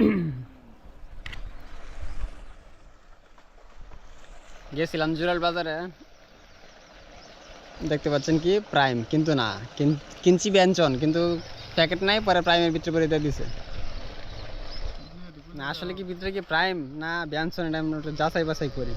গেছিলাম জুরাল বাজারে। দেখতে পাচ্ছেন কি? প্রাইম কিন্তু না, কিন- কিনছি ব্যঞ্জন, কিন্তু প্যাকেট নাই, পরে প্রাইমের ভিতরে করে দিয়ে দিছে। না, আসলে কি ভিতরে কি প্রাইম না, ব্যঞ্জন, এটা আমরা যাচাই বাছাই করি।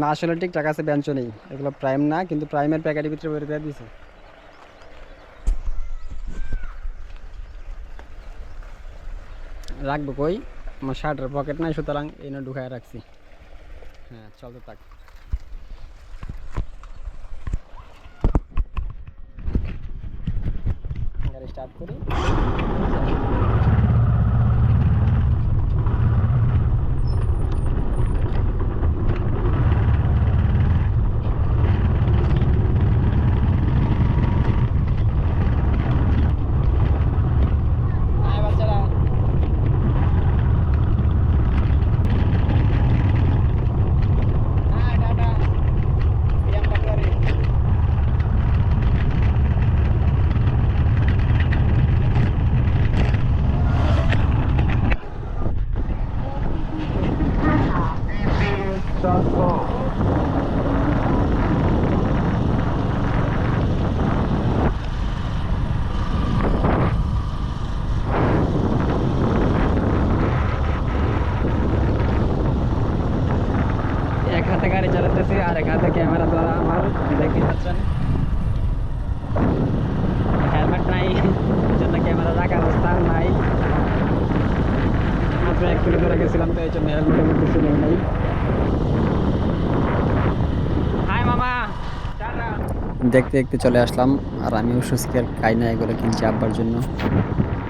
না আসলে ঠিকঠাক আছে ব্যঞ্জনেই এগুলো প্রাইম না কিন্তু প্রাইমের প্যাকেটের ভিতরে করে দিয়ে দিছে। রাখব কই? আমার শার্টের পকেট নাই সুতরাং এই না ঢুকায় রাখছি। হ্যাঁ চলতে থাক। গাড়ি স্টার্ট করি। এক হাতে গাড়ি চালাতেছি আর এক হাতে ক্যামেরা দ্বারা আমার দেখতে পাচ্ছেন। হেলমেট নাই জন্য ক্যামেরা রাখার অবস্থা নাই। মাত্র এক কিলো ধরে গেছিলাম, তো এই জন্য হেলমেটের মধ্যে নাই। দেখতে দেখতে চলে আসলাম। আর আমিও সুস্কের কাইনা এগুলো কিনছি আব্বার জন্য।